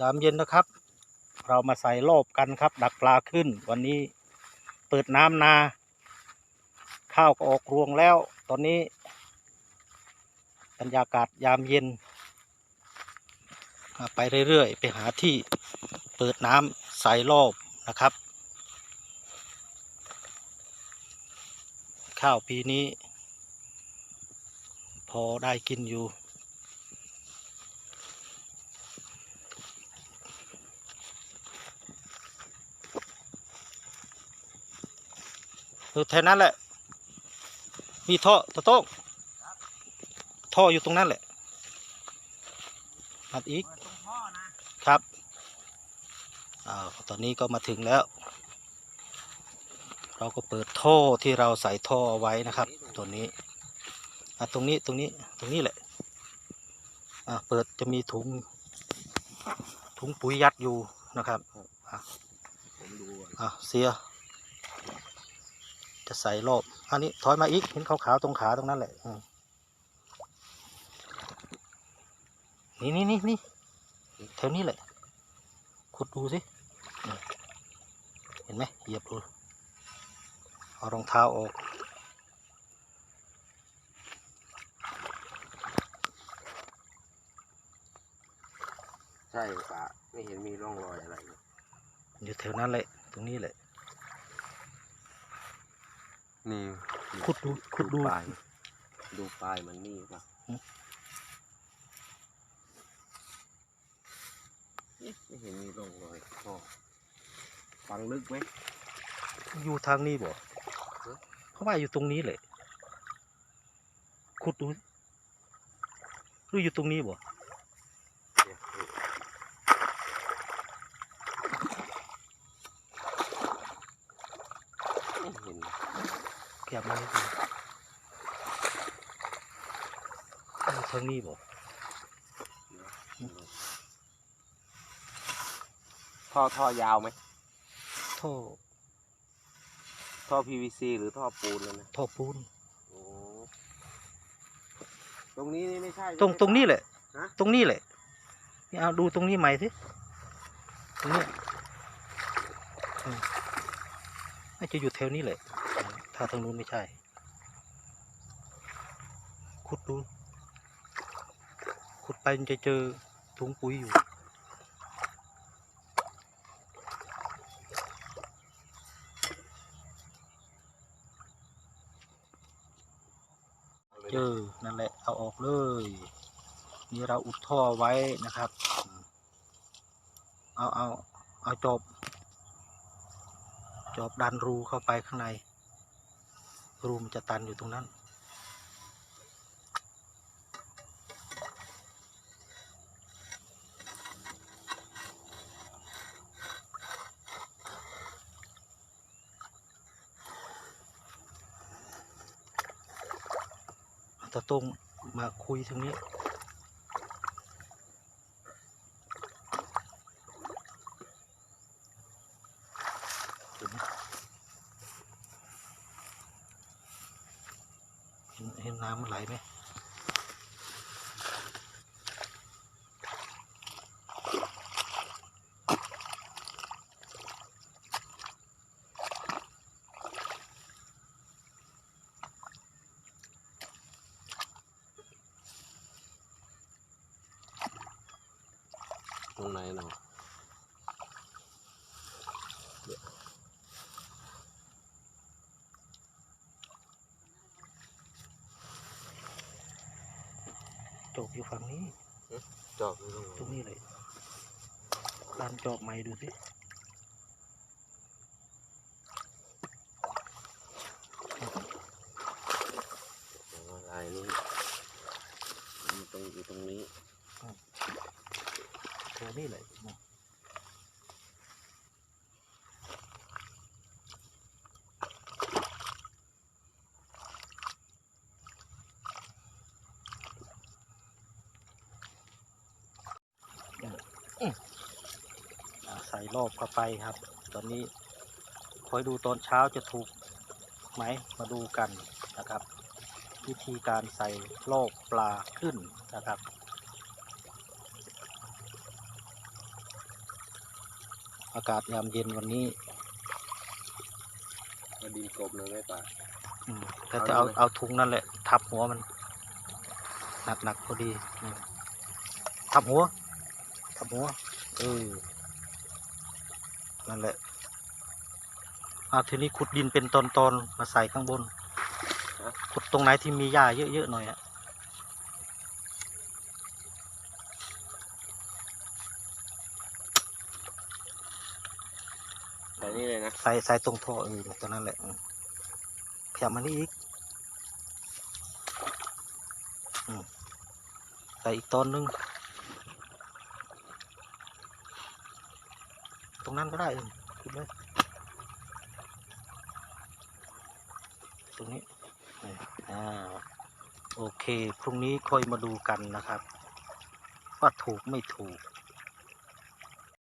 ยามเย็นนะครับ เรามาใส่รอบกันครับ ดักปลาขึ้น วันนี้เปิดน้ำนา ข้าวก็ออกรวงแล้ว ตอนนี้บรรยากาศยามเย็น ไปเรื่อยๆ ไปหาที่เปิดน้ำใส่รอบนะครับ ข้าวปีนี้ พอได้กินอยู่ ออแถวนั้นแหละ มีท่อตะโต้งท่ออยู่ตรงนั้นแหละอัดอีกครับอ้าวตอนนี้ก็มาถึงแล้ว เราก็เปิดท่อที่เราใส่ท่อเอาไว้นะครับ ตัวนี้อะตรงนี้ตรงนี้ตรงนี้แหละอะเปิดจะมีถุงถุงปุ๋ยยัดอยู่นะครับอะผมดูก่อนอะเสีย จะใส่รอบอันนี้ถอยมาอีกเห็นขาวๆตรงขาตรงนั้นแหละอืมนี่นี่นี่นี่แถวนี้แหละ ขุดดูสิอืมเห็นไหมเหยียบดูเอารองเท้าออกใช่ปะไม่เห็นมีร่องรอยอะไรเลยอยู่แถวนั้นแหละ ตรงนี้แหละ นี่ขุดดูขุดดูปลาย ดูปลายมันนี่ปะหืมเอ๊ะไม่เห็นมีร่องรอยท่อฟังลึกไหมอยู่ทางนี้บ่ฮะเขาว่าอยู่ตรงนี้แหละขุดดูสิหรืออยู่ตรงนี้บ่เนี่ยนี่ไม่เห็น เก็บมานิดนึงอยู่ทางนี้บ่ท่อท่อยาวไหมท่อท่อ PVC หรือท่อปูนเลยนะท่อปูนโอ้ตรงนี้นี่ไม่ใช่ตรงใช่ไหมตรงนี้แหละฮะตรงนี้แหละนี่เอาดูตรงนี้ใหม่สิตรงนี้อืมน่าจะอยู่แถวนี้แหละอืม ถ้าตรงนู้นไม่ใช่ ขุดดู ขุดไปจะเจอถุงปุ๋ยอยู่ เจอ นั่นแหละ เอาออกเลย นี่เราอุดท่อไว้นะครับ เอาเอาเอาจบ จอบดันรูเข้าไปข้างใน รูมันจะตันอยู่ตรงนั้น ตะต้งมาคุยตรงนี้ เห็นไหมเห็ นเห็นน้ำมันไหลไหมตรงไหนเนาะ จบอยู่ฝั่งนี้จอบดูตรงไหนตรงนี้เลยดันจอบใหม่ดูสิอ๋อลายนี้มันตรงอยู่ตรงนี้แถวนี้เลย ใส่รอบเข้าไปครับ ตอนนี้คอยดูตอนเช้าจะถูกไหมมาดูกันนะครับ วิธีการใส่รอบปลาขึ้นนะครับอากาศยามเย็นวันนี้ก็ดินกบเลยไหมป่าอืมแต่จะเอาเอาดีไหมเอาถุงนั่นแหละ ทับหัวมัน หนักหนักๆพอดีอืมทับหัว ทับหัวเออนั่นแหละเอาทีนี้ขุดดินเป็นตอนๆมาใส่ข้างบน ขุดตรงไหนที่มีหญ้าเยอะๆหน่อยอะใส่นี่เลยนะ ใส่ใส่ตรงท่อเออตรงนั้นแหละอืมขยับมานี่อีกอืมใส่อีกตอนนึง รงนั้นก็ได้เออขุดเลยตรงนี้นี่อ่าโอเค พรุ่งนี้ค่อยมาดูกันนะครับ ว่าถูกไม่ถูก